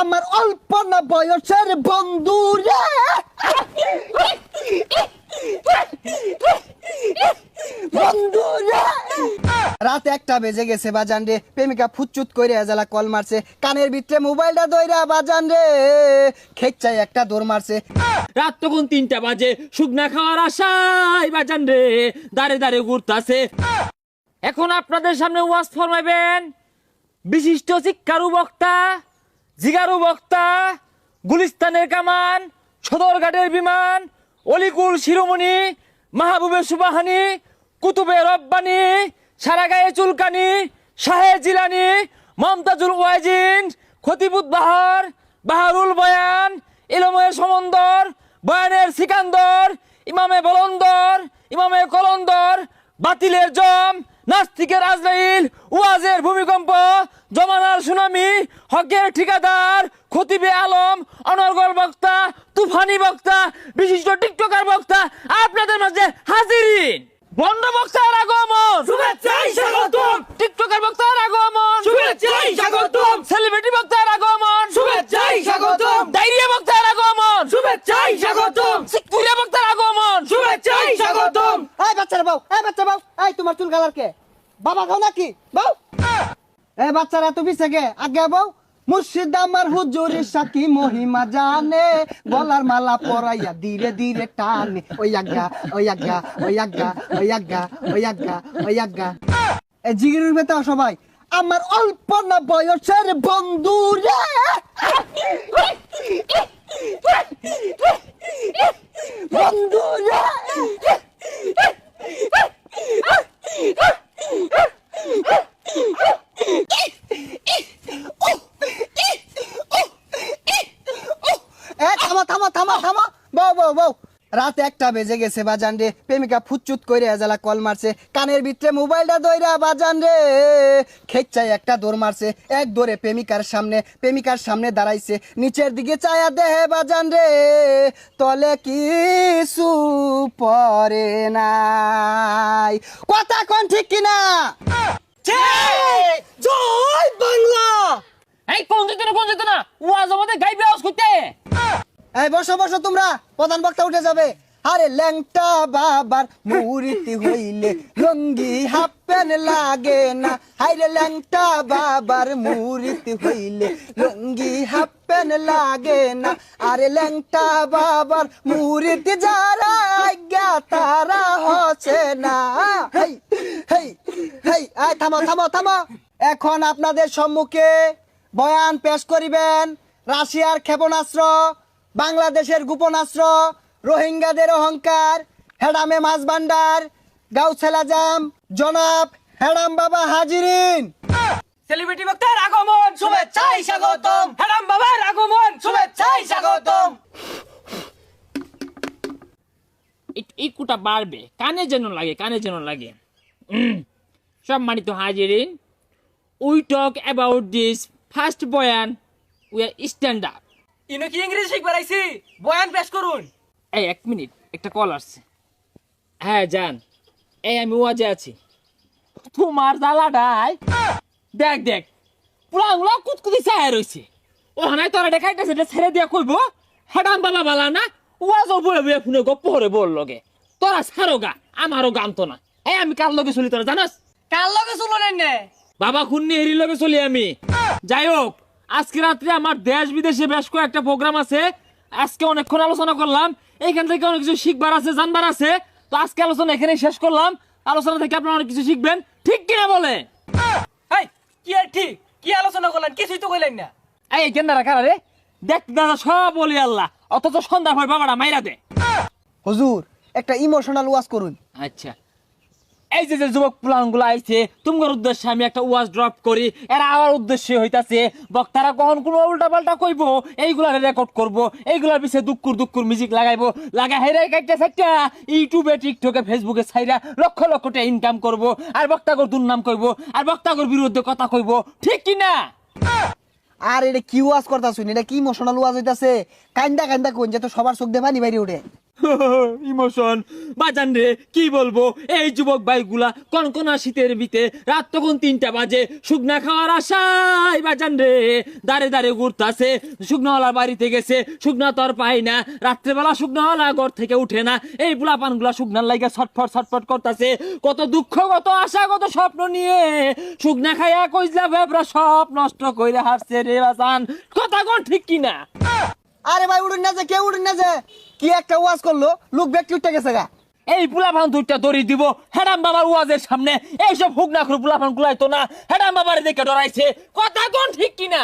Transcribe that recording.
আমার অল্প না বয়সের বন্ধু রে। বন্ধু রে। রাত একটা বেজে গেছে বাজান রে। প্রেমিকা ফুচুত করে এজালা কল মারছে। কানের ভিতরে মোবাইলটা দইরা বাজান রে। খেচ্চাই একটা দৌড় মারছে। রাত তখন তিনটা বাজে। শুকনা খাওয়ার আশায় বাজান রে, দাঁড়ে দাঁড়ে ঘুরতাছে। এখন আপনাদের সামনে ওয়াজ ফরমাইবেন। বিশিষ্ট শিক্ষারু বক্তা জিগারু বক্তা, গুলিস্তানের কামান, সদরঘাটের বিমান, অলিকুল শিরোমণি মাহবুবের সুবাহানি, কুতুবে রব্বানি সারা গায়ে চুলকানি, শাহে জিলানি, মমতাজুল ওয়াইজিন, খতিবুদ বাহার, বাহারুল বয়ান ইলমের সমন্দর, বয়ানের সিকান্দর, ইমামে বলন্দর, ইমামে কলন্দর, বাতিলের জম নাস্তিকের আজরাইল ওয়াজের ভূমিকম্প জমানার সুনামি হকের ঠিকাদার খতিবে আলম অনর্গল বক্তা তুফানি বক্তা বিশিষ্ট টিকটকার বক্তা আপনাদের মাঝে হাজিরিন। বন্ধ বক্তার আগমন। শুভেচ্ছা টিকটকার বক্তার আগমন। এই বাচ্চা এই তোমার চুল কালার কে? বাবা খাও নাকি? বাউ! এই বাচ্চারা তুমি থেকে আগে বাউ, মুর্শিদ আমার হুজুরের সাথী মহিমা জানে, গলার মালা পরাইয়া ধীরে ধীরে টানে। ওই আজ্ঞা ওই আজ্ঞা ওই আজ্ঞা ওই আজ্ঞা ওই আজ্ঞা ওই আজ্ঞা। এই জিগির বেতা সবাই আমার অল্প না বয়সের বন্ধু রে। বন্ধু রে। এ থামো থামো থামো থামো বউ বউ বউ রাত একটা বেজে গেছে বাজান রে। প্রেমিকা ফুচুত করে এজালা কল মারছে। কানের ভিতরে মোবাইলটা দইরা বাজান রে। খেচ্চাই একটা দৌড় মারছে। এক দৌড়ে প্রেমিকার সামনে প্রেমিকার সামনে দাঁড়াইছে। নিচের দিকে চায়া দেহে বাজান রে। তলে কিছু পরে নাই। কথা কোন ঠিক কিনা? জয় বাংলা! এই কোন যেত না কোন যেত না? ও আজ আমাদের গাইবে আওয়াজ করতে। এই, বসো বসো তোমরা। প্রধান বক্তা উঠে যাবে। আরে, ল্যাংটা বাবার মুরিতি হইলে লঙ্গি হাফ লাগে না। হাইরে, ল্যাংটা বাবার মুরিতি হইলে লঙ্গি হাফ লাগে না। আরে, ল্যাংটা বাবার মুরিতি যারা আজ্ঞা, তারা হচ্ছে না। হেই হেই হেই আয় থামো থামো থামো। এখন আপনাদের সম্মুখে বয়ান পেশ করিবেন রাশিয়ার ক্ষেপণাস্ত্র। বাংলাদেশের গোপনাস্ত্র রোহিঙ্গাদের অহংকার হেডামে মাছ ভান্ডার গাউছেলা জাম জনাব হেডাম বাবা হাজিরিন। সেলিব্রিটি বক্তার আগমন শুভেচ্ছাই স্বাগতম। হ্যারাম বাবার আগমন শুভেচ্ছাই স্বাগতম। এই কুটা বাড়বে। কানে যেন লাগে কানে যেন লাগে। সম্মানিত হাজিরিন। We talk about this first বয়ান উই আর স্ট্যান্ডার্ড ইনো কি ইংরেজি শিখবার আইছি? বয়ান পেশ করুন। এই এক মিনিট একটা কল আসছে। হ্যাঁ যান। এই আমি ওয়াজে আছি। তোমার জ্বালাটাই দেখ দেখ পুরাগুলো কুতকুতি চায় ও হানায় তোরা দেখাইতেছে এটা ছেড়ে দিয়া কইব হাডাম বাবা বালা না? ওয়াজ বলে বলে ফোনে গপ্প হরে বল লগে। তোরা ছাড়ো গা আমারও গান তো না। এই আমি কার লগে চলি তোরা জানাস? কার লগে চলো নে বাবা খুন্নি হেরি লগে চলি আমি। যাই হোক আজকে রাত্রে আমার দেশ বিদেশে বেশ কয়েকটা প্রোগ্রাম আছে। আজকে অনেকক্ষণ আলোচনা করলাম। এইখান থেকে অনেক কিছু শিখবার আছে জানবার আছে। তো আজকে আলোচনা এখানে শেষ করলাম। আলোচনা থেকে আপনারা অনেক কিছু শিখবেন। ঠিক কিনা বলে? এই কি আর ঠিক? কি আলোচনা করলেন? কিছুই তো কইলেন না। এই কারা রে? দেখ দাদা সব বলি আল্লাহ। অথচ সন্ধ্যা হয় বাবারা মাইরা দে। হুজুর একটা ইমোশনাল ওয়াজ করুন। আচ্ছা। এই যে যে যুবক প্লানগুলো আইছে, তোমার উদ্দেশ্যে আমি একটা ওয়াজ ড্রপ করি। এরা আমার উদ্দেশ্যে হইতাছে, বক্তারা কখন কোনো উল্টা পাল্টা কইব এইগুলা রেকর্ড করব, এইগুলার পিছে দুঃখুর দুঃখুর মিউজিক লাগাইবো লাগাই হেরে কাটতে থাকতে ইউটিউবে, টিকটকে, ফেসবুকে সাইরা লক্ষ লক্ষ টাকা ইনকাম করব, আর বক্তাগর দুর্নাম কইব, আর বক্তাগর বিরুদ্ধে কথা কইব, ঠিক কি না? আর এটা কি ওয়াজ করতা শুনি, এটা কি ইমোশনাল ওয়াজ হইতাছে? কান্দা কান্দা কোন যে তো সবার চোখ দিয়ে পানি বাইরে উঠে। ইমোশন বাজান রে, কি বলব? এই যুবক ভাইগুলা কনকনা শীতের বিতে রাত তখন তিনটা বাজে, শুকনা খাওয়ার আশায় বাজান রে, দাঁড়ে দাঁড়ে ঘুরতাছে, শুকনাওয়ালার বাড়িতে গেছে, শুকনা তো আর পাই না, রাত্রেবেলা শুকনাওয়ালা ঘর থেকে উঠে না, এই পোলাপানগুলা শুকনার লাগে ছটফট ছটফট করতেছে, কত দুঃখ, কত আশা, কত স্বপ্ন নিয়ে, শুকনা খাইয়া কইজলা ভেবরা সব নষ্ট কইরা হারছে রে বাজান, কথা কোন ঠিক কিনা? আরে ভাই, উড়ুন না যে কে উড়ুন না যে। কি একটা ওয়াজ করল? লোক ব্যক্তি উঠে গেছে গা। এই পুলাফান দুইটা দড়ি দিব, হেডাম বাবার ওয়াজের সামনে। এইসব হুক না করে পুলাফান গুলাইতো না, হেডাম বাবার দেখে ডরাইছে। কথা কোন ঠিক কিনা?